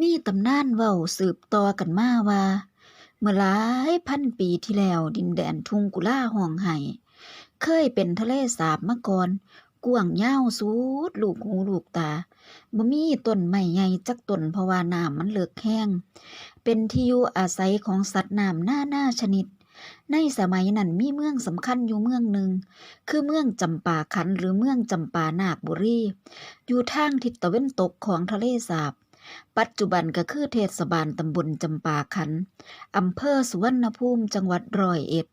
มีตำนานเว้าสืบต่อกันมาว่า เมื่อหลายพันปีที่แล้วดินแดนทุ่งกุล่าห้องไห้เคยเป็นทะเลสาบมาก่อนกว้างยาวสุดลูกหูลูกตาบ่มีต้นไม้ใหญ่จักต้นเพราะว่าน้ำมันเลิกแห้ง เป็นที่อยู่อาศัยของสัตว์น้ำหน้าหน้าชนิด ในสมัยนั้นมีเมืองสำคัญอยู่เมืองหนึ่ง คือเมืองจำปาขันหรือเมืองจำปานาคบุรี อยู่ทางทิศตะวันตกของทะเลสาบ ปัจจุบันก็คือเทศบาลตำบลจำปาขันอำเภอสุวรรณภูมิจังหวัดร้อยเอ็ด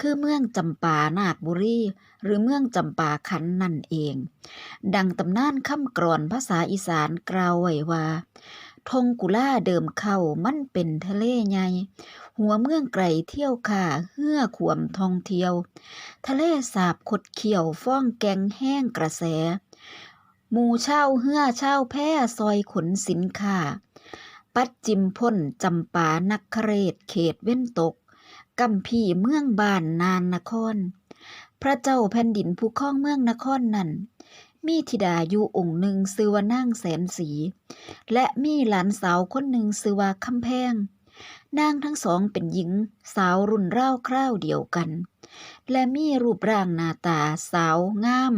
คือเมืองจำปานาคบุรี หรือเมืองจำปาขันนั่นเอง ดังตำนานคำกรอนภาษาอีสานกล่าวไว้ว่าทงกุล่าเดิมเข้ามันเป็นทะเลใหญ่หัวเมืองไกลเที่ยวข่าเฮือขวมทองเที่ยว ทะเลสาบขดเขียวฟ้องแกงแห้งกระแส หมู่เช่าเฮือเช่าแพ้ซอยขนสินค้า ปัดจิมพ่นจำปานักคเรศเขตเว้นตกกำพี่เมืองบ้านนานนคร พระเจ้าแผ่นดินผู้ครองเมืองนครนั้น มีธิดาอยู่องค์หนึ่งชื่อว่านางแสนสี และมีหลานสาวคนหนึ่งชื่อว่าคำแพงนางทั้งสองเป็นหญิงสาวรุ่นราคร่าวเดียวกัน และมีรูปร่างหน้าตาสาวงาม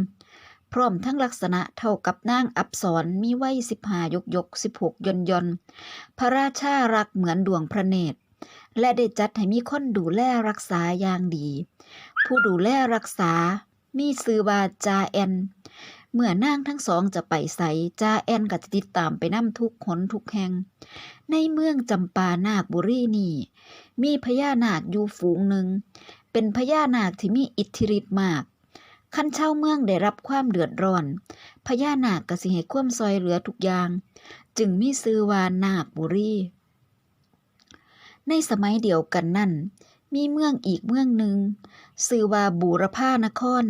พร้อมทั้งลักษณะเท่ากับนางอับสรมีวัยสิบหายกยกสิบหกยนยนพระราชารักเหมือนดวงพระเนตร และได้จัดให้มีคนดูแลรักษาอย่างดี ผู้ดูแลรักษา มีชื่อวาจาแอน เมื่อนางทั้งสองจะไปใสจาแอนก็จะติดตามไปนำทุกหนทุกแห่ง ในเมืองจำปานาคบุรีนี่ มีพญานาคอยู่ฝูงหนึ่ง เป็นพญานาคที่มีอิทธิฤทธิ์มาก คันเช่าเมืองได้รับความเดือดร้อน พญานาคก็สิให้ควมซอยเหลือทุกอย่าง จึงมีชื่อว่านาคบุรี ในสมัยเดียวกันนั่น มีเมืองอีกเมืองหนึ่งชื่อว่าบูรพานคร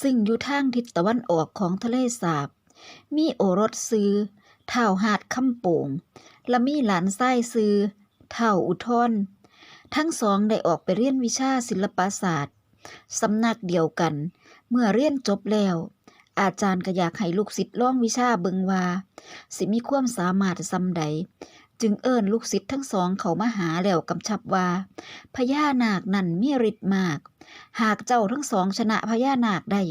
ซึ่งอยู่ทางทิศตะวันออกของทะเลสาบ มีโอรสซื้อเท่าหาดคำโป่ง และมีหลานไส้ซื้อเท่าอุทธรทั้งสองได้ออกไปเรียนวิชาศิลปศาสตร์ สำนักเดียวกัน เมื่อเรียนจบแล้ว อาจารย์ก็อยากให้ลูกศิษย์ลองวิชาเบิงว่า สิมีความสามารถซำใด จึงเอิ้นลูกศิษย์ทั้งสองเขามาหาแล้วกำชับว่าพญานาคนั่นมีฤทธิ์มาก หากเจ้าทั้งสองชนะพญานาคได้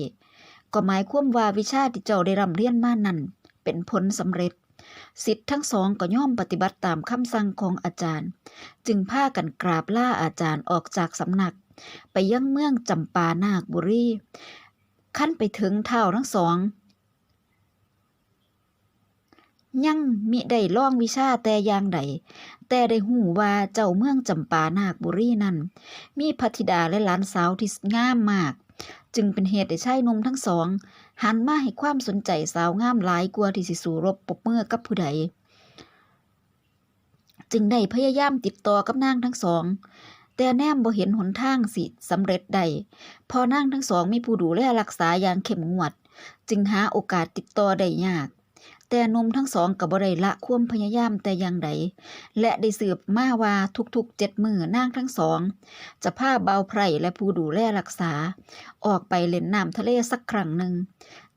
ก็หมายความว่าวิชาที่เจ้าได้ร่ำเรียนมานั้นเป็นผลสำเร็จสิทธิ์ทั้งสองก็ย่อมปฏิบัติตามคำสั่งของอาจารย์ จึงพากันกราบล่าอาจารย์ออกจากสำนัก ไปยังเมืองจำปานาคบุรีขั้นไปถึงเท่าทั้งสองยังมิได้ล่องวิชาแต่อย่างใด แต่ได้หูว่าเจ้าเมืองจำปานาคบุรีนั้น มีพัธิดาและหลานสาวที่งามมาก จึงเป็นเหตุให้ชายนมทั้งสอง หันมาให้ความสนใจสาวงามหลายกว่าที่สิสูรบปรบมือกับผู้ใด จึงได้พยายามติดต่อกับนางทั้งสอง แต่แนมบ่เห็นหนทางสิสำเร็จใดพอนางทั้งสองมีผู้ดูแลรักษาอย่างเข้มงวด จึงหาโอกาสติดต่อได้ยาก แต่นมทั้งสองกับบ่ได้ละความพยายามแต่อย่างใด และได้สืบมาว่าทุกๆเจ็ดมือนางทั้งสอง จะพาเบาไพรและผู้ดูแลรักษา ออกไปเล่นน้ำทะเลสักครั้งหนึ่ง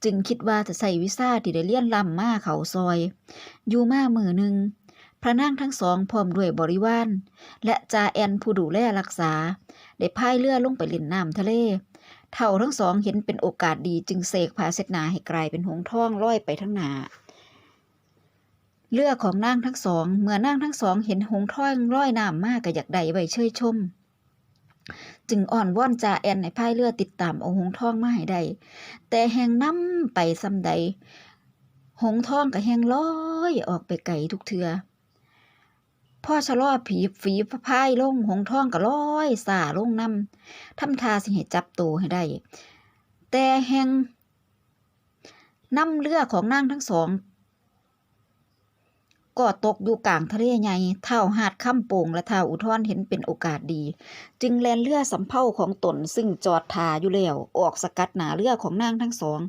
จึงคิดว่าจะใส่วิซ่าที่ได้เลี้ยนลำมาเขาซอย อยู่มามือหนึ่ง พระนางทั้งสองพร้อมด้วยบริวารและจาแอนผู้ดูแลรักษา ได้พายเรือลงไปเล่นน้ำทะเล เท่าทั้งสองเห็นเป็นโอกาสดีจึงเสกผาเสดนาให้กลายเป็นหงส์ทองลอยไปทั้งหนาเรือของนางทั้งสอง เมื่อนางทั้งสองเห็นหงส์ทองลอยน้ำมากก็อยากได้ไว้เชยชม จึงอ่อนว่อนจาแอนให้พายเรือติดตามเอาหงส์ทองมาให้ได้ แต่แหงน้ำไปซ้ำใด หงส์ทองก็แหงลอยออกไปไกลทุกเทือ พ่อชะลอผีฝีพายลงหงส์ทองก็ลอยสาลงน้ำทำทาสิให้จับตัวให้ได้ แต่แหงน้ำเรือของนางทั้งสอง ก็ตกอยู่กลางทะเลใหญ่เท่าหาดข้ามโป่งและเท่าอุทธรเห็นเป็นโอกาสดี จึงแลนเรือสำเภาของตนซึ่งจอดทาอยู่แล้วออกสกัดหนาเรือของนางทั้งสอง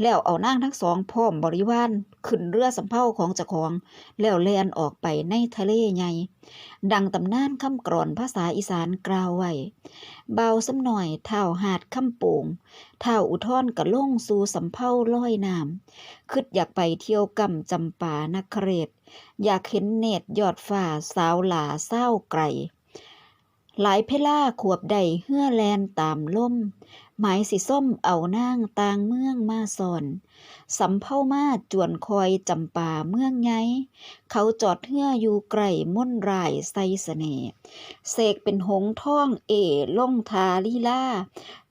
แล้วเอานางทั้งสองพร้อมบริวารขึ้นเรือสำเภาของเจ้าของ แล้วแล่นออกไปในทะเลใหญ่ ดังตำนานคำกรอนภาษาอีสานกล่าวไว้ เบาสำหน่อยเท่าหาดคำโป่งเท่าอุทธรกะลงสู่สำเภาลอยน้ำคิดอยากไปเที่ยวกำจำปานคเรศอยากเห็นเนตรยอดฟ้าสาวหลาเศร้าไกลหลายเพล่าขวบใดเฮือแลนตามล่ม หมายสีส้มเอานางต่างเมืองมาสอน สำเภามาจวนคอยจำป่าเมืองไงเขาจอดเฮืออยู่ไกลม่นรายใสเสน่ห์เสกเป็นหงท่องเอล่งทาลีลา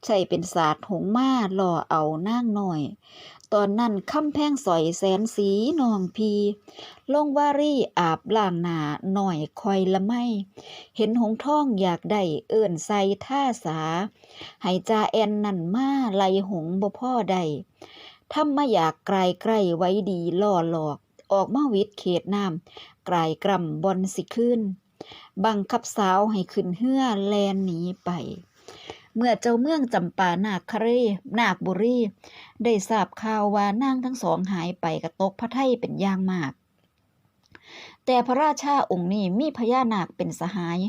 ใช่เป็นศาสตร์หงมาหล่อเอานางหน่อย ตอนนั้นคำแพงสอยแสนสีนองพีลงวารีอาบล่างหนาหน่อยคอยละไม่ เห็นหงท่องอยากได้เอิ่นใส่ท่าสา ให้จาแอนนั่นมาไลหงบ่พ่อใด ทำมาอยากไกลไกลไว้ดีล่อหลอก ออกมาวิดเขตน้ำไกลกรำบอลสิขึ้น บังคับสาวให้ขึ้นเฮือแลนหนีไป เมื่อเจ้าเมืองจำปานาคเรนาคบุรี ได้ทราบข่าวว่านางทั้งสองหายไปกระตกพระไทยเป็นอย่างมาก แต่พระราชาองค์นี้มีพญานาคเป็นสหาย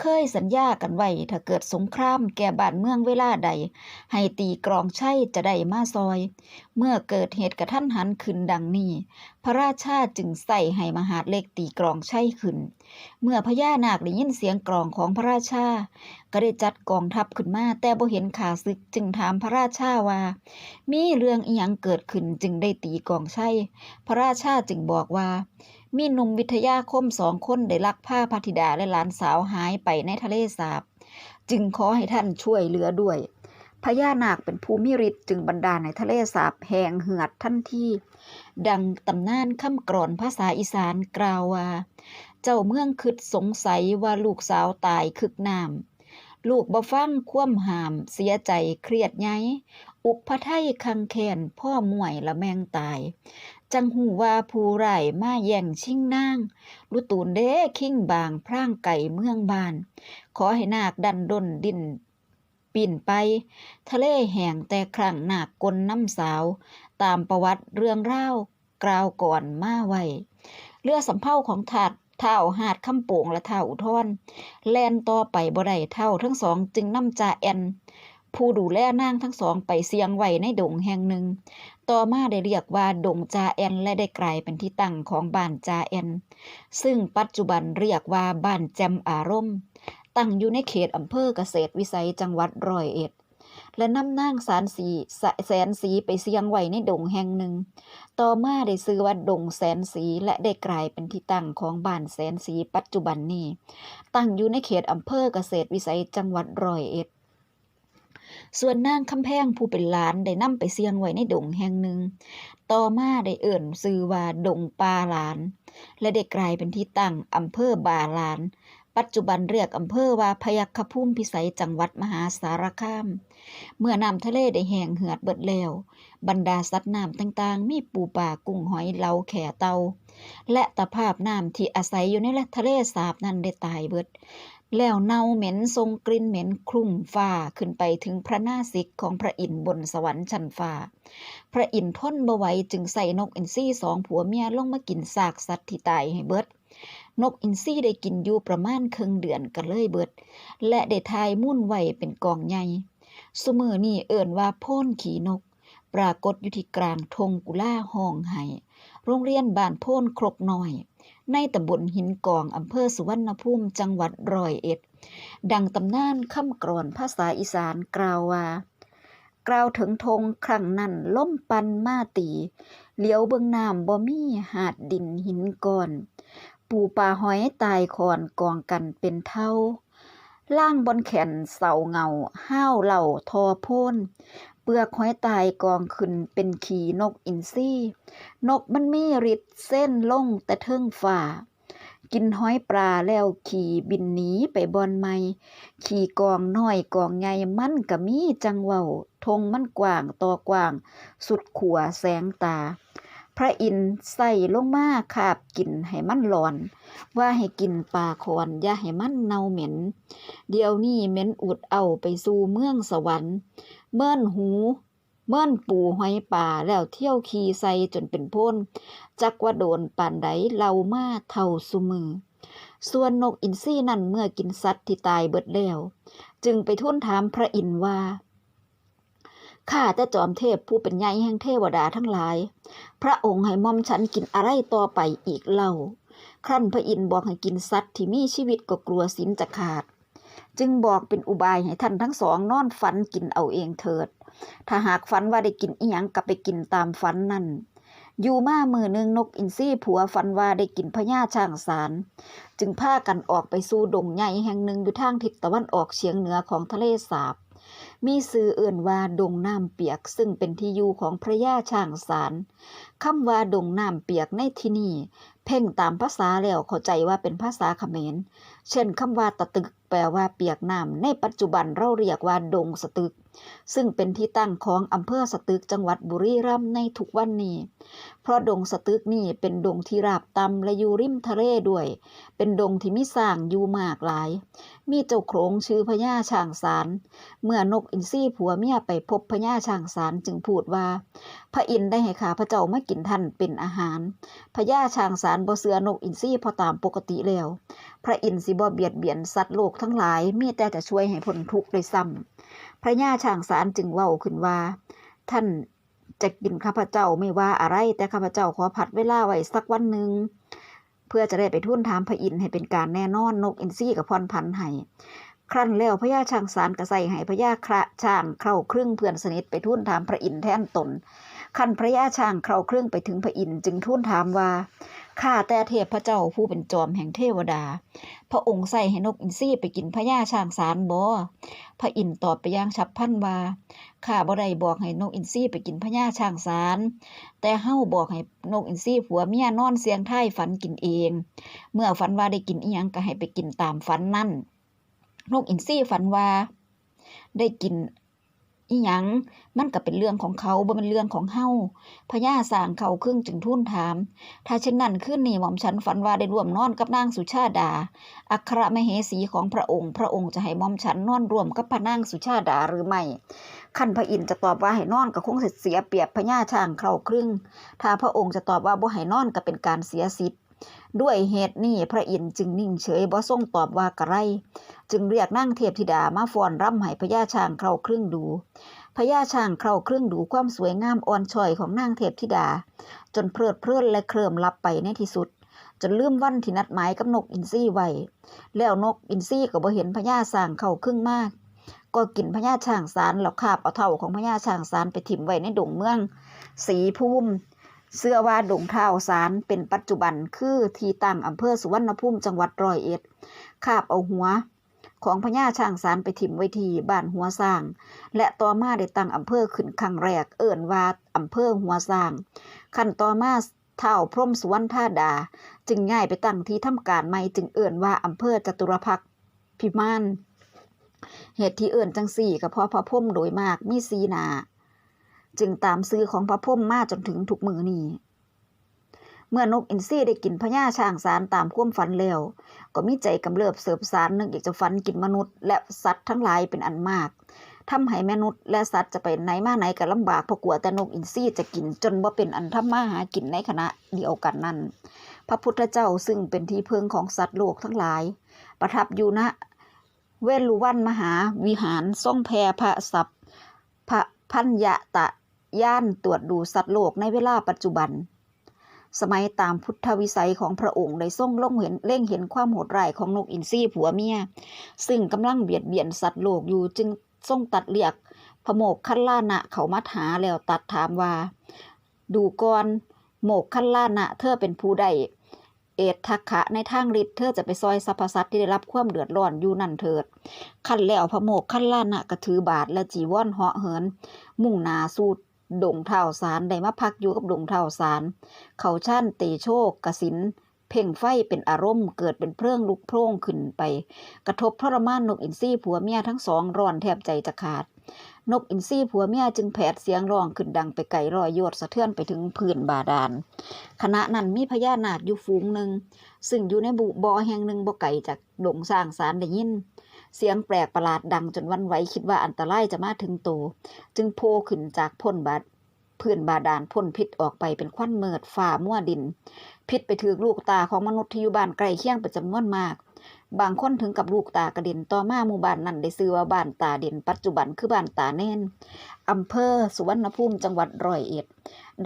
เคยสัญญากันไว้ถ้าเกิดสงครามแก่บ้านเมืองเวลาใด ให้ตีกรองใช่จะได้มาซอย เมื่อเกิดเหตุกระทันหันขึ้นดังนี้ พระราชาจึงใส่ให้มหาดเล็กตีกรองใช่ขึ้น เมื่อพญานาคได้ยินเสียงกรองของพระราชา ก็ได้จัดกองทัพขึ้นมาแต่บ่เห็นขาศึกจึงถามพระราชาว่า มีเรื่องอีหยังเกิดขึ้นจึงได้ตีกองใช่พระราชาจึงบอกว่า มีหนุ่มวิทยาคมสองคนได้ลักผ้าพระธิดาและหลานสาวหายไปในทะเลสาบ จึงขอให้ท่านช่วยเหลือด้วยพญานาคเป็นภูมิฤทธิ์จึงบันดาในทะเลสาบแหงเหือดทันทีดังตำนานคำกรอนภาษาอีสานกล่าวว่า เจ้าเมืองคิดสงสัยว่าลูกสาวตายคึกน้ำลูกบ่ฟังคว่ำหาม เสียใจเครียดไงอุกพระไทยคังแคนพ่อมวยละแมงตาย จังหูว่าผู้ไร่มาแย่งชิงนางลุตูนเด้คิงบางพร่างไก่เมืองบาน ขอให้นาคดันดนดินปิ่นไป ทะเลแห่งแต่ครั้งนาคกลน้ำสาว ตามประวัติเรื่องเล่ากล่าวก่อนมาไว้เรือสำเภาของถาดเท่าหาดคำโป่งและเท่าอุทรแลนต่อไปบ่ได้เท่าทั้งสองจึงนำจ่าแอน ผู้ดูแลนางทั้งสองไปเสียงไว้ในดงแห่งหนึ่ง ต่อมาได้เรียกว่าดงจาแอน และได้กลายเป็นที่ตั้งของบ้านจาแอน ซึ่งปัจจุบันเรียกว่าบ้านแจมอารมณ์ ตั้งอยู่ในเขตอำเภอเกษตรวิสัยจังหวัดร้อยเอ็ด และนำนางสารสีสแสนสีไปเสียงไว้ในดงแห่งหนึ่ง ต่อมาได้ซื้อว่าดงแสนสีและได้กลายเป็นที่ตั้งของบ้านแสนสีปัจจุบันนี้ ตั้งอยู่ในเขตอำเภอเกษตรวิสัยจังหวัดร้อยเอ็ด ส่วนนางคำแพงผู้เป็นหลานได้นำไปเสียงไว้ในดงแห่งหนึ่ง ต่อมาได้เอิ่นซื้อว่าดงปาหลาน และได้กลายเป็นที่ตั้งอำเภอบาหลาน ปัจจุบันเรียกอำเภอว่าพยัคฆภูมิพิสัยจังหวัดมหาสารคาม เมื่อน้ำทะเลได้แห้งเหือดเบิดแล้วบรรดาสัตว์น้ำต่างๆ มีปูป่ากุ้งหอยเหลาแข่เตา และตะภาพน้ำที่อาศัยอยู่ในทะเลสาบนั้นได้ตายเบิด แล้วเน่าเหม็นทรงกลิ่นเหม็นคลุ้มฟ้าขึ้นไปถึงพระนาสิกของพระอินทร์บนสวรรค์ชั้นฟ้า พระอินทร์ทนบ่ไหวจึงใส่นกอินทรีสองผัวเมียลงมากินซากสัตว์ที่ตายให้เบิด นกอินทรีได้กินอยู่ประมาณครึ่งเดือนก็เลยเบิด และได้ทายมุ่นไหวเป็นกองใหญ่สมือนี่เอิ่นว่าพ่นขี่นก ปรากฏอยู่ที่กลางทงกุล่าห้องไห้โรงเรียนบ้านพ่นครกน้อย ในตำบลหินกองอำเภอสุวรรณภูมิจังหวัดร้อยเอ็ด ดังตำนานคำกรอนภาษาอีสานกล่าวว่ากล่าวถึงธงครั้งนั้นล่มปันมาตีเหลียวเบิ่งน้ำบ่มีหาดดินหินก้อน ปูปลาหอยตายคอนกองกันเป็นเท่าล่างบนแขนเสาเงาห้าวเหล่าทอโพ่น เปลือกหอยตายกองขึ้นเป็นขีนกอินทรีนกมันมีฤทธิ์เส้นลงแต่เทิงฝ่า กินหอยปลาแล้วขี่บินหนีไปบอนไม่ขี่กองน้อยกองใหญ่มันก็มีจังเว้าทงมันกว้างต่อกว้าง สุดขัวแสงตา พระอินใส่ลงมาคาบกินให้มันหลอน ว่าให้กินปลาคอนอย่าให้มันเน่าเหม็น เดี๋ยวนี้เหม็นอุดเอาไปสู่เมืองสวรรค์ เมื่อนหูเมื่อนปูหอยป่าแล้วเที่ยวขี่ใส่จนเป็นพ่นจักว่าโดนปานใดเล่ามาเท่าซุมือ ส่วนนกอินทรีนั่นเมื่อกินสัตว์ที่ตายเบิดแล้ว จึงไปทูลถามพระอินทร์ว่าข้าแต่จอมเทพผู้เป็นใหญ่แห่งเทวดาทั้งหลาย พระองค์ให้ม่อมฉันกินอะไรต่อไปอีกเล่า ครั้นพระอินทร์บอกให้กินสัตว์ที่มีชีวิตก็กลัวสินจะขาด จึงบอกเป็นอุบายให้ท่านทั้งสองนอนฝันกินเอาเองเถิด ถ้าหากฝันว่าได้กินอีหยังก็ไปกินตามฝันนั่น อยู่มามือหนึ่งนกอินทรีผัวฝันว่าได้กินพญาช้างสาร จึงพากันออกไปสู่ดงใหญ่แห่งหนึ่งอยู่ทางทิศตะวันออกเฉียงเหนือของทะเลสาบมีสื่อเอื่นว่าดงน้ำเปียกซึ่งเป็นที่อยู่ของพระยาช้างสาร คำว่าดงน้ำเปียกในที่นี้เพ่งตามภาษาแล้วเข้าใจว่าเป็นภาษาเขมร เช่นคำว่าตะตึกแปลว่าเปียกน้ำในปัจจุบันเราเรียกว่าดงสตึก ซึ่งเป็นที่ตั้งของอำเภอสตึกจังหวัดบุรีรัมย์ในทุกวันนี้ เพราะดงสตึกนี่เป็นดงที่ราบต่ำและอยู่ริมทะเลด้วย เป็นดงที่มีสร้างอยู่มากหลาย มีเจ้าโขงชื่อพญาช้างสารเมื่อนกอินทรีผัวเมียไปพบพญาช้างสารจึงพูดว่า พระอินทร์ได้ให้ข้าพระเจ้ามากินท่านเป็นอาหารพญาช้างสารบ่เสือนกอินทรีพอตามปกติแล้ว พระอินทร์สิบ่เบียดเบียนสัตว์โลกทั้งหลายมีแต่จะช่วยให้พ้นทุกข์ได้ซ้ำพระญาช้างสารจึงเว้าขึ้นว่า ท่านจะกินข้าพเจ้าไม่ว่าอะไรแต่ข้าพเจ้าขอผัดเวลาไว้สักวันหนึ่งเพื่อจะได้ไปทูลถามพระอินทร์ให้เป็นการแน่นอนนกอินทรีกับพรพันธ์ให้ครั้นแล้วพญาช้างสารก็ใส่ให้พญาคระช้างเข้าครึ่งเพื่อนสนิทไปทูลถามพระอินทร์แทนตน คันพระยาช้างเข้าเครึ่องไปถึงพระอินทร์จึงทูลถามว่าข้าแต่เทพพระเจ้าผู้เป็นจอมแห่งเทวดา พระองค์ใส่ให้นกอินทรีไปกินพญาช้างสารบ่พระอินทร์ตอบไปย่างฉับพันว่าข้าบ่ได้บอกให้นกอินทรีไปกินพญาช้างสารแต่เฮาบอกให้นกอินทรีผัวเมียนอนเสียงท้ายฝันกินเอง เมื่อฝันว่าได้กินอีหยังก็ให้ไปกินตามฝันนั่นนกอินทรีฝันว่า ได้กิน อีหยังมันก็เป็นเรื่องของเขาบ่เป็นเรื่องของเฮาพญาสางเขาครึ่งจึงทูลถาม ถ้าเช่นนั้นขึ้นนี่หม่อมฉันฝันว่าได้ร่วมนอนกับนางสุชาดา อัครมเหสีของพระองค์ พระองค์จะให้หม่อมฉันนอนร่วมกับพระนางสุชาดาหรือไม่ขันพระอินทร์จะตอบว่าให้นอนก็คงเสียเปรียบพญาช้างเขาครึ่ง ถ้าพระองค์จะตอบว่าบ่ให้นอนก็เป็นการเสียสิทธิ์ ด้วยเหตุนี้พระอินทร์จึงนิ่งเฉยบ่ทรงตอบว่ากระไร จึงเรียกนางเทพธิดามาฟ้อนร่ำให้พญาช้างเข้าครึ่งดูพญาช้างเข้าครึ่งดูความสวยงามอ่อนช้อยของนางเทพธิดา จนเพลิดเพลินและเคลิมลับไปในที่สุด จนลืมวันที่นัดหมายกับนกอินทรีไว้แล้วนกอินทรีก็บ่เห็นพญาช้างเข้าครึ่งมาก ก็กินพญาช้างสารแล้วคาบเอาเท่าของพญาช้างสารไปถิ่มไว้ในดงเมือง สีภูมิ เสื้อว่าดงเท้าสารเป็นปัจจุบันคือที่ตั้งอำเภอสุวรรณภูมิจังหวัดร้อยเอ็ดคาบเอาหัว ของพญาช้างสารไปถิ่มไว้ที่บ้านหัวสร้าง และต่อมาได้ตั้งอำเภอขึ้นครั้งแรกเอิ่นว่าอำเภอหัวสร้างขั้นต่อมาเท่าพรมสุวรรณธาดา จึงย้ายไปตั้งที่ทำการใหม่จึงเอิ่นว่าอำเภอจตุรพักพิมานเหตุที่เอิ่นจังสี่ก็เพราะพระพรหมโดยมากมีสีหนา จึงตามซื้อของพระพรหมมาจนถึงทุกมือนี้ เมื่อนกอินทรีได้กินพญาช้างสารตามความฝันแล้ว ก็มีใจกำเริบเสบสารนึกอยากจะฝันกินมนุษย์ และสัตว์ทั้งหลายเป็นอันมากทำให้มนุษย์และสัตว์จะไปไหนมาไหนก็ลำบากเพราะกลัวแต่นกอินทรีจะกินจนบ่เป็นอันทำมาหากินในขณะเดียวกันนั้น พระพุทธเจ้าซึ่งเป็นที่พึ่งของสัตว์โลกทั้งหลาย ประทับอยู่ณเวลุวันมหาวิหารทรงแพรพระสัพพระพัญญะตะ ย่านตรวจดูสัตว์โลกในเวลาปัจจุบัน สมัยตามพุทธวิสัยของพระองค์ได้ทรงลงเห็นเล่งเห็นความโหดร้ายของนกอินทรีผัวเมีย ซึ่งกำลังเบียดเบียนสัตว์โลกอยู่จึงทรงตัดเรียกพระโมกขันล่านะเขามาหาแล้วตัดถามว่า ดูก่อนโมกขันล่านะเธอเป็นผู้ใดเอตทักขะในทางฤทธิ์เธอจะไปซอยสรรพสัตว์ที่ได้รับความเดือดร้อนอยู่นั่นเถิด ขั้นแล้วพระโมกขันล่านะกระถือบาทและจีวรเหาะเหิน มุ่งนาสูด ดงเท่าสารได้มาพักอยู่กับดงเท่าสารเขาชั่นเตโชกกสิน เพ่งไฟเป็นอารมณ์เกิดเป็นเพลิงลุกโพร่งขึ้นไป กระทบทรมานนกอินทรีผัวเมียทั้งสองร้อนแทบใจจะขาด นกอินทรีผัวเมียจึงแผดเสียงร้องขึ้นดังไปไกลรอยโยดสะเทือนไปถึงพื้นบาดาลขณะนั้นมีพญานาคอยู่ฝูงหนึ่งซึ่งอยู่ในบุบ่อแห่งหนึ่งบ่ไกลจากดงสร้างสารได้ยิน เสียงแปลกประหลาดดังจนวันไหวคิดว่าอันตรายจะมาถึงโตวจึงโผล่ขึ้นจากพ้นบาดพื้นบาดาลพ่นพิษออกไปเป็นควันเมิดฝ่ามั่วดิน พิษไปถึงลูกตาของมนุษย์ที่อยู่บ้านใกล้เคียงเป็นจำนวนมาก บางคนถึงกับลูกตากระเด็นต่อมาหมู่บ้านนั้นได้ชื่อว่าบ้านตาเด่นปัจจุบันคือบ้านตาแน่นอำเภอสุวรรณภูมิจังหวัดร้อยเอ็ด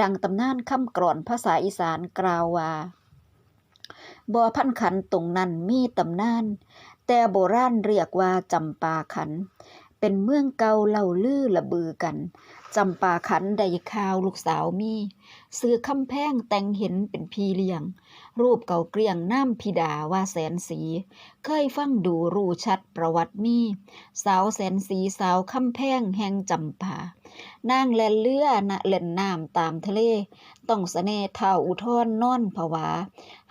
ดังตำนานคำกรอนภาษาอีสานกล่าวว่าบ่อพันขันตรงนั้นมีตำนาน แต่โบราณเรียกว่าจำปาขัน เป็นเมืองเก่าเล่าลือละบือกันจำปาขันได้ข่าวลูกสาวมีซื้อคำแพงแต่งเห็นเป็นพีเลี้ยง รูปเก่าเกลียงน้ำพิดาว่าแสนสี เคยฟังดูรู้ชัดประวัติมี สาวแสนสีสาวคำแพงแห่งจำปา นางแล่นเรือนะเล่นน้ำตามทะเล ต้องสะเนเท่าอุทธรนอนผวา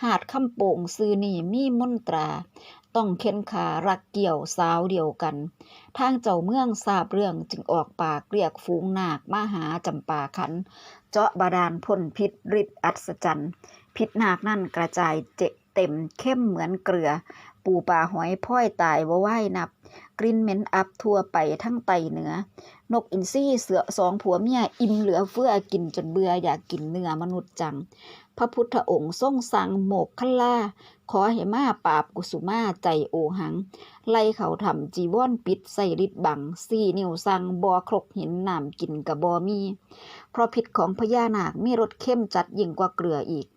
หาดคำโป่งซื้อนี่มีมนตรา ต้องเข็นขารักเกี่ยวสาวเดียวกัน ทางเจ้าเมืองทราบเรื่องจึงออกปากเรียกฝูงนาคมาหาจำปาขัน เจาะบาดาลพ่นพิษฤทธิ์อัศจรรย์ พิษนาคนั่นกระจายเจเต็มเข้มเหมือนเกลือ ปูปลาหอยพ้อยตายว่าไหวนับ กลิ่นเหม็นอับทั่วไปทั้งไตเหนือ นกอินทรีเสือสองผัวเมียอิ่มเหลือเฟือกินจนเบื่ออยากกินเนื้อมนุษย์จัง พระพุทธองค์ทรงสั่งโมกขลาขอให้มาปราบกุสุมาใจโอหัง ไล่เขาทำจีวรปิดใส่ริดบังสี่นิ้วสั่งบอครกหินน้ำกินกับบอมี เพราะพิษของพญานาคมีรสเข้มจัดยิ่งกว่าเกลืออีก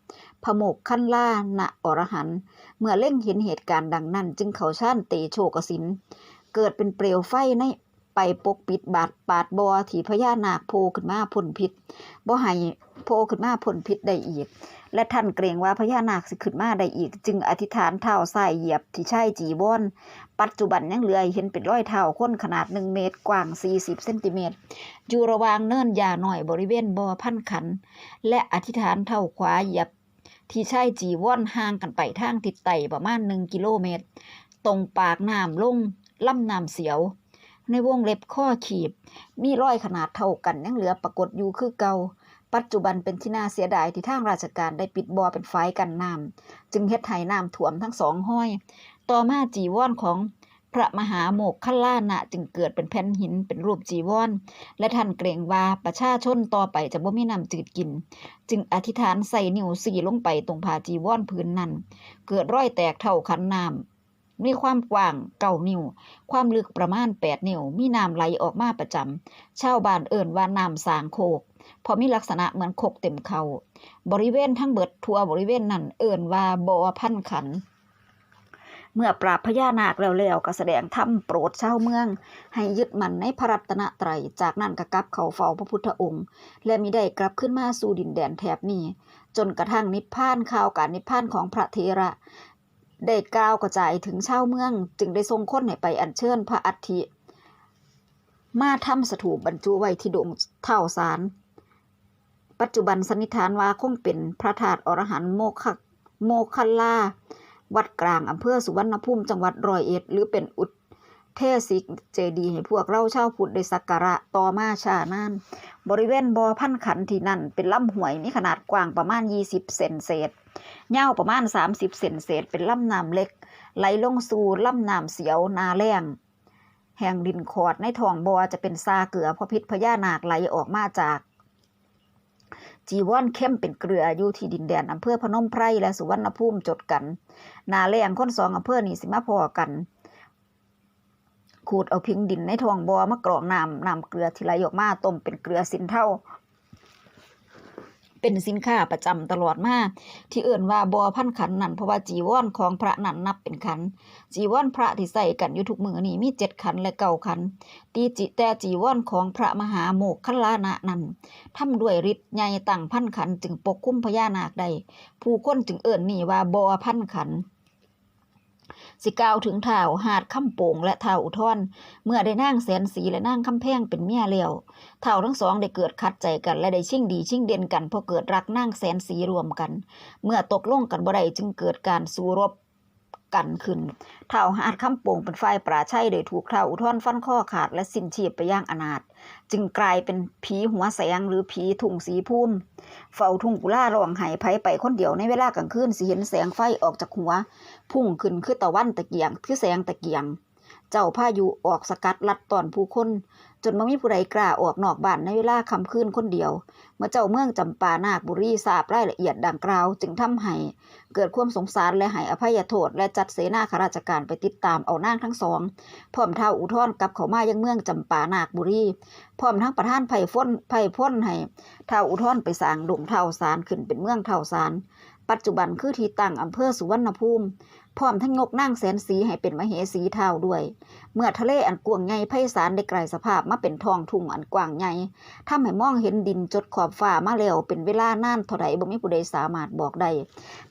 พโมกขั้นล่าณอรหันต์เมื่อเล่งเห็นเหตุการณ์ดังนั้น จึงเขาชานเตโชกสิน เกิดเป็นเปลวไฟในไปปกปิดบาดปาดบอที่พญานาคโผล่ขึ้นมาพ่นพิษบ่ให้โผล่ขึ้นมาพ่นพิษได้อีก และท่านเกรงว่าพญานาคสิขึ้นมาได้อีก จึงอธิษฐานเท้าซ้ายเหยียบที่ใช่จีวรปัจจุบันยังเหลือเห็นเป็นร้อยเท้าคนขนาด1เมตรกว้าง40เซนติเมตรอยู่ระวางเนินยาหน่อยบริเวณบ่อพันขัน และอธิษฐานเท้าขวาเหยียบ ที่ใช่จีวอนห่างกันไปทางทิศใต้ประมาณหนึ่งกิโลเมตร ตรงปากน้ำลงลำน้ำเสียว ในวงเล็บข้อขีบ มีรอยขนาดเท่ากันยังเหลือปรากฏอยู่คือเก่าปัจจุบันเป็นที่น่าเสียดายที่ทางราชการได้ปิดบ่อเป็นฝายกันน้ำจึงเฮ็ดให้น้ำท่วมทั้งสองห้อย ต่อมาจีวอนของ พระมหาโมกขลานะจึงเกิดเป็นแผ่นหินเป็นรูปจีวรและท่านเกรงว่าประชาชนต่อไปจะบ่มีน้ำจืดกิน จึงอธิษฐานใส่นิ้วสี่ลงไปตรงผาจีวรพื้นนั้น เกิดรอยแตกเท่าขันน้ำมีความกว้างเก้านิ้ว ความลึกประมาณแปดนิ้ว มีน้ำไหลออกมาประจำชาวบ้านเอิ่นว่าน้ำสางโคกพราะมีลักษณะเหมือนโคกเต็มเขา บริเวณทั้งเบิดทั่วบริเวณนั้นเอิ่นว่าบ่อพันขัน เมื่อปราบพญานาคแล้วแล้วก็แสดงธรรมโปรดชาวเมือง ให้ยึดมั่นในพระรัตนตรัย จากนั้นก็กลับเขาเฝ้าพระพุทธองค์ และมิได้กลับขึ้นมาสู่ดินแดนแถบนี้ จนกระทั่งนิพพานข่าวการนิพพานของพระเทระได้กล่าวกระจายถึงชาวเมือง จึงได้ทรงค้นให้ไปอัญเชิญพระอัฐิมาทำสถูปบรรจุไว้ที่ดงเท่าสาร ปัจจุบันสันนิษฐานว่าคงเป็นพระธาตุอรหันต์โมคโมคคัลลา วัดกลางอำเภอสุวรรณภูมิจังหวัดร้อยเอ็ด หรือเป็นอุทเทศิกเจดีให้พวกเราเช่าพุทธได้สักการะต่อมาชานาน บริเวณบ่อพันขันที่นั่นเป็นลำห้วยมีขนาดกว้างประมาณ 20 เซนเศษยาวประมาณ 30 เซนเศษ เป็นลำน้ำเล็ก ไหลลงสู่ลำน้ำเสียวนาแรงแห่งดินขอดในท้องบ่อจะเป็นซาเกลือเพราะพิษพญานาคไหลออกมาจาก จีวรเข้มเป็นเกลืออยู่ที่ดินแดนอำเภอพนมไพรและสุวรรณภูมิจดกันนาแรงคนสองอำเภอนี่สิมาพอกัน ขูดเอาพิงดินในทองบอมากรองน้ำน้ำเกลือที่ไหลออกมาต้มเป็นเกลือสินเท่า เป็นสินค้าประจำตลอดมาที่เอื่นว่าบอพันขันนั่นเพราะว่าจีวรของพระนั่นนับเป็นขัน จีวรพระที่ใส่กันอยู่ทุกมือนี่มีเจ็ดขันและเก้าขัน ตีจิแต่จีวรของพระมหาโมกขลานะนั้นทำด้วยฤทธิ์ใหญ่ต่างพันขันจึงปกคุ้มพญานาคได้ผู้คนจึงเอื่นนี่ว่าบอพันขัน สิกาวถึงเท่าหาดคำโป่งและเท่าอุทอนเมื่อได้นั่งแสนสีและนั่งคำแพงเป็นเมียเลี้ยวเท่าทั้งสองได้เกิดขัดใจกันและได้ชิ่งดีชิ่งเด่นกันพอเกิดรักนั่งแสนสีรวมกัน เมื่อตกลงกันบ่ได้จึงเกิดการสู้รบ กันขึ้นเท่าหาดคำโป่งเป็นไฟปราชัยโดยถูกเท้าอุทธรฟันข้อขาดและสิ้นชีพไปย่างอนาถจึงกลายเป็นผีหัวแสงหรือผีทุ่งสีพุ่มเฝ้าทุ่งกุล่าร้องไห้ไผไปคนเดียวในเวลากลางคืนสิเห็นแสงไฟออกจากหัว พุ่งขึ้นคือตะวันตะเกียงคือแสงตะเกียง เจ้าพายุออกสกัดลัดตอนผู้คน จนบ่มีผู้ใดกล้าออกนอกบ้านในเวลาคำคืนคนเดียว เมื่อเจ้าเมืองจำปานาคบุรีทราบรายละเอียดดังกล่าวจึงทำให้เกิดความสงสารและให้อภัยโทษ และจัดเสนาข้าราชการไปติดตามเอานางทั้งสอง พร้อมเท่าอุทธรกับเขามายังเมืองจำปานาคบุรีพร้อมทั้งประท่านไผ่ฟ้นไผ่พ้นให้เท่าอุทธรไปสร้างดงเท่าสารขึ้นเป็นเมืองเท่าสาร ปัจจุบันคือที่ตั้งอำเภอสุวรรณภูมิพร้อมทั้งยกนางแสนสีให้เป็นมเหสีเท่าด้วย เมื่อทะเลอันกว้างใหญ่ไพศาลได้กลายสภาพมาเป็นทองทุ่งอันกว้างใหญ่ทำให้มองเห็นดินจดขอบฟ้ามาแล้วเป็นเวลานานเท่าใดบ่มีผู้ใดสามารถบอกได้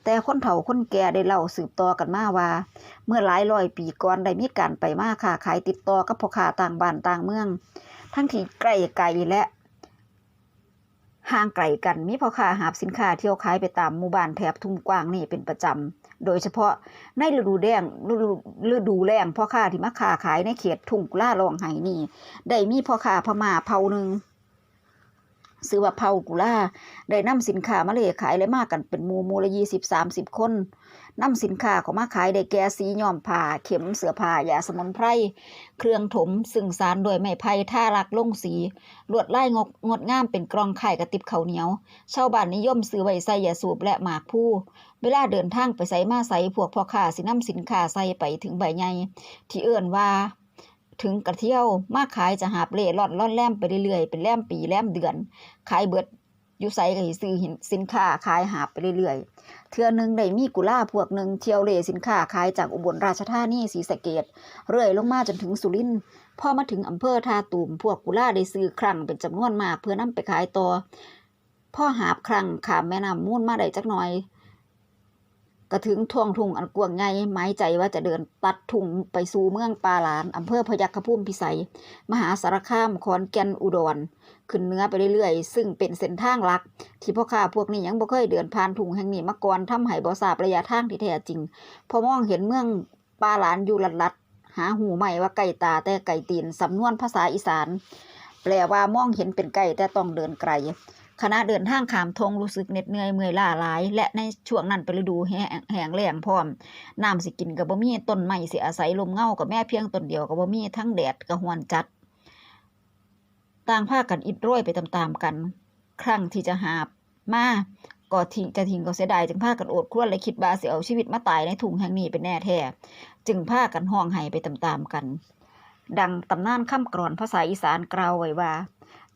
แต่คนเฒ่าคนแก่ได้เล่าสืบต่อกันมาว่า เมื่อหลายร้อยปีก่อนได้มีการไปมาค้าขายติดต่อกับพ่อค้าต่างบ้านต่างเมือง ทั้งที่ใกล้ไกลและ ห่างไกลกันมีพ่อค้าหาบสินค้าเที่ยวขายไปตามหมู่บ้านแถบทุ่งกว้างนี่เป็นประจำ โดยเฉพาะในฤดูแดงฤดูฤดูแล้งพ่อค้าที่มาค้าขายในเขตทุ่งกุลาลองไห้นี่ ได้มีพ่อค้าพม่าเผ่าหนึ่งซื้อว่าเผ่ากุล่าได้นำสินค้ามาเลขายและมากกันเป็นหมู่มูละยี่สิบสามสิบคน นำสินค้าเขามาขายได้แก่สีย้อมผ้าเข็มเสื้อผ้ายาสมุนไพรเครื่องถมซึ่งสารด้วยไม้ไผ่ท่ารักลงสีลวดลายงดงดงามเป็นกรองไข่กระติบข้าวเหนียวชาวบ้านนิยมซื้อไว้ใส่ยาสูบและหมากผู้เวลาเดินทางไปใส่มาใส่พวกพ่อค้าสินำสินค้าใส่ไปถึงใบใหญ่ที่เอื้อนว่าถึงกระเที่ยวมาขายจะหาบเล่ร่อนล่อนแล่มไปเรื่อยๆเป็นแล่มปีแล่มเดือน ขายเบิด อยู่ไสก็สิซื้อสินค้าขายหาบไปเรื่อยๆ เทื่อนึงได้มีกุล่าพวกหนึ่งเที่ยวเล่สินค้าขายจากอุบลราชธานีศรีสะเกดเรื่อยลงมาจนถึงสุรินทร์พอมาถึงอำเภอท่าตูมพวกกุล่าได้ซื้อครั้งเป็นจำนวนมากเพื่อนำไปขายต่อพ่อหาบครั้งขามแม่น้ำมูลมาได้จักหน่อย ก็ถึงท่วงทุ่งอันกว้างใหญ่หมายใจว่าจะเดินตัดทุ่งไปสู่เมืองปาหลานอำเภอพยัคฆภูมิพิสัย มหาสารคามขอนแก่นอุดร ขึ้นเนื้อไปเรื่อยๆ ซึ่งเป็นเส้นทางหลัก ที่พ่อค้าพวกนี้ยังบ่เคยเดินผ่านทุ่งแห่งนี้มาก่อนทำให้บ่ทราบระยะทางที่แท้จริง พอมองเห็นเมืองปาหลานอยู่ลัดๆหาหูใหม่ว่าไก่ตาแต่ไก่ตีนสำนวนภาษาอีสาน แปลว่ามองเห็นเป็นไก่แต่ต้องเดินไกล ขณะเดินทางขามทงรู้สึกเหน็ดเหนื่อยเมื่อยล้าหลาย และในช่วงนั้นเป็นฤดูแห้งแห้งแล้งพร้อมน้ำสิกินก็บ่มีต้นไม้สิอาศัยลมเงากับแม่เพียงต้นเดียวก็บ่มีทั้งแดดก็ห้วนจัด ต่างพากันอิดโรยไปตามๆกัน ครั้งที่จะหาบมาก็ทิ้งจะทิ้งก็เสียดายจึงพากันโอดครวญและคิดว่าสิเอาชีวิตมาตายในถุงแห่งนี้เป็นแน่แท้จึงพากันห้องไห้ไปตามๆกัน ดังตำนานคำกรอนภาษาอีสานกล่าวไว้ว่า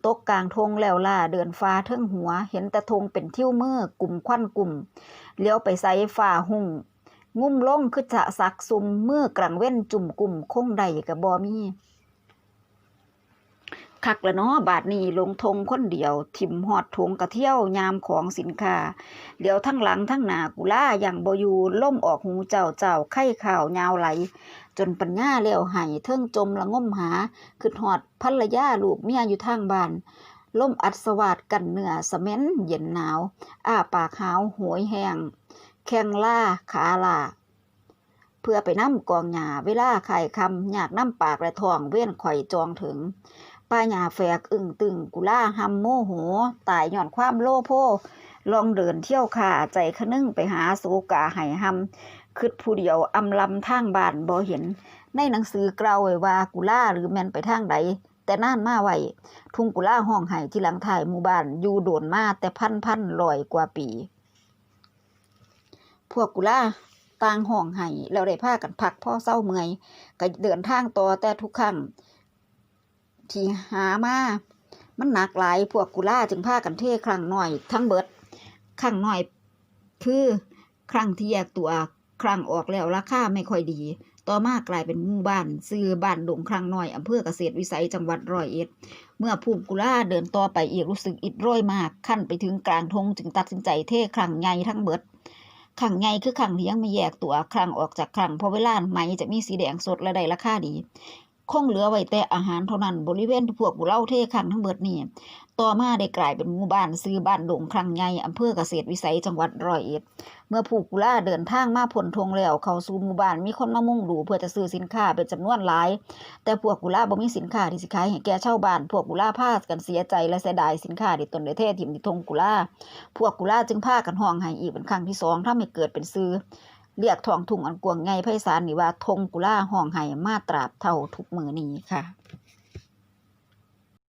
ตกกลางทงแล้วล่าเดินฟ้าเทิงหัว เห็นแต่ทงเป็นทิ่วมือกลุ่มควันกลุ่มเลี้ยวไปใส่ฟ้าหุ่งงุ่มลงคือจะสักซุมมือกลางเว้นจุ่มกลุ่มคงใดกับบอมีคักละเนาะบาทนี้ลงทงคนเดียวทิมหอดทงกระเที่ยวยามของสินค้าเดี๋ยวทั้งหลังทั้งหน้ากุล่าอย่างบอยูล่มออกหูเจ้าเจ้าไข่ข่าวยาวไหล จนปัญญาเลี้ยวไห้เทิงจมละง่มหาคือหอดภรรยาลูกเมียอยู่ทางบ้านล่มอัดสวาดกันเหนือสเม้นเย็นหนาว อ้าปากหาวโหยแหงแข้งล่าขาล่าเพื่อไปน้ำกองหญ้าเวลาไข่คำอยากน้ำปากและท้องเว้นข่อยจองถึงป้าหญ้าแฝกอึ่งตึงกุล่าหำโมโหตายหย่อนความโลโพลองเดินเที่ยวขาใจขนึงไปหาโสกาไห้หำ คืดผู้เดียวอำลำทางบ้านบ่เห็น ในหนังสือกล่าวไว้ว่ากุล่าหรือแมนไปทางใดแต่น่านมาไว้ทุ่งกุล่าห้องไห้ที่หลังถ่ายหมู่บ้านอยู่โดนมาแต่พันพันลอยกว่าปี พวกกุล่าต่างห้องไห้แล้วได้พากันพักพ่อเศร้าเมื่อยก็เดินทางต่อแต่ทุกครั้งที่หามามันหนักหลายพวกกุล่าจึงพากันเท่ครั้งหน่อย ทั้งเบิดครั้งหน่อยคือครั้งที่แยกตัว ครั้งออกแล้วราคาไม่ค่อยดี ต่อมากลายเป็นหมู่บ้าน ซื้อบ้านดงครั้งน้อยอำเภอเกษตรวิสัยจังหวัดร้อยเอ็ด เมื่อภูมิกุล่าเดินต่อไปอีกรู้สึกอิดโรยมากขั้นไปถึงกลางทงจึงตัดสินใจเทครั้งใหญ่ทั้งเบิดครั้งใหญ่คือครั้งที่ยังไม่แยกตัวครั้งออกจากครั้งเพราะเวลาไหมจะมีสีแดงสดและได้ราคาดี คงเหลือไว้แต่อาหารเท่านั้นบริเวณพวกบุเล่าเทครั้งทั้งเบิดนี่ต่อมาได้กลายเป็นหมู่บ้านซื้อบ้านดงครังใหญ่อำเภอเกษตรวิสัยจังหวัดร้อยเอ็ด เมื่อผู้กุล่าเดินทางมาพ้นทงแล้ว เข้าสู่หมู่บ้านมีคนมามุ่งดูเพื่อจะซื้อสินค้าเป็นจำนวนหลาย แต่พวกกุล่าบ่มีสินค้าที่สิขายให้แก่ชาวบ้านพวกกุล่าพากันเสียใจและเสียดายสินค้าที่ตนได้เทถิ่มที่ทงกุล่าพวกกุล่าจึงพากันห้องให้อีกเป็นครั้งที่สองทำให้เกิดเป็นซื้อ เรียกทองทุ่งอันกว้างไพศาลนี่ว่าทงกุล่าห้องไห้มาตราบเท่าทุกมือนี้ค่ะ